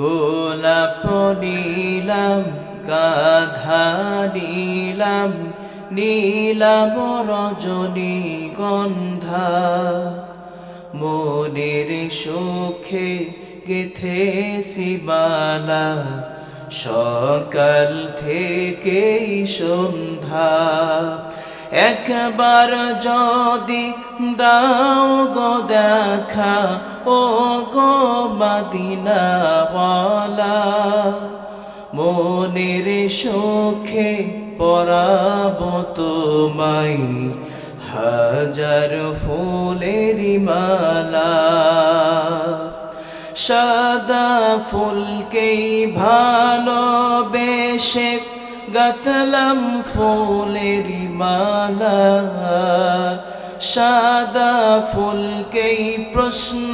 গোলাপ নীলাম গাধা নীলাম নীলাম রজনী গন্ধা। মনের সুখে গেথে শিবালা সকাল থেকেই সন্ধ্যা। একবার যদি দাও গো দেখা, ও গো মাদিনাওয়ালা, মনের সুখে পরাব তোমায়, হাজার ফুলের মালা। সাদা ফুলকেই ভালোবেসে গাতলাম ফুলের মালা। সাদা ফুলকেই প্রশ্ন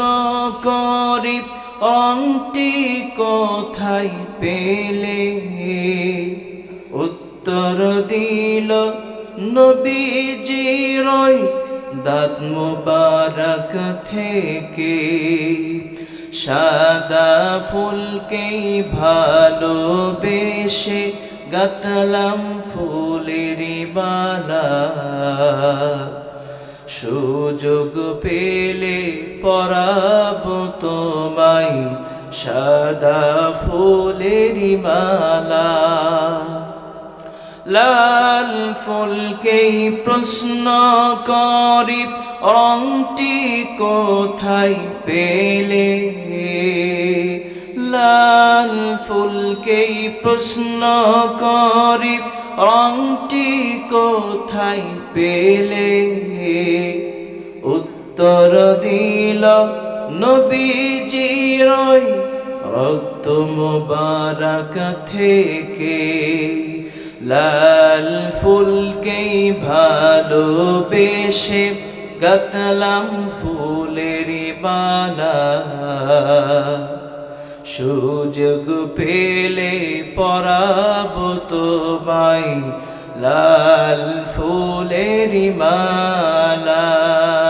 করি অংটি কোথায় পেলে? উত্তর দিল, নবীজির ওই দাঁত মুবারক থেকে। সাদা ফুলকেই ভালোবেসে গাতলাম ফুলের বালা সুযোগ পেলে পরাব তোমায় সাদা ফুলের মালা। লাল ফুলকেই প্রশ্ন করি রংটি কোথায় পেলে? লাল ফুলকেই প্রশ্ন করি, রংটি কোথায় পেলে? উত্তর দিল, নবীজির ওই রক্ত মুবারক থেকে। লাল ফুলকেই ভালোবেসে গাতলাম ফুলের বালা সুযোগ পেলে পরাব তোমায় লাল ফুলের মালা।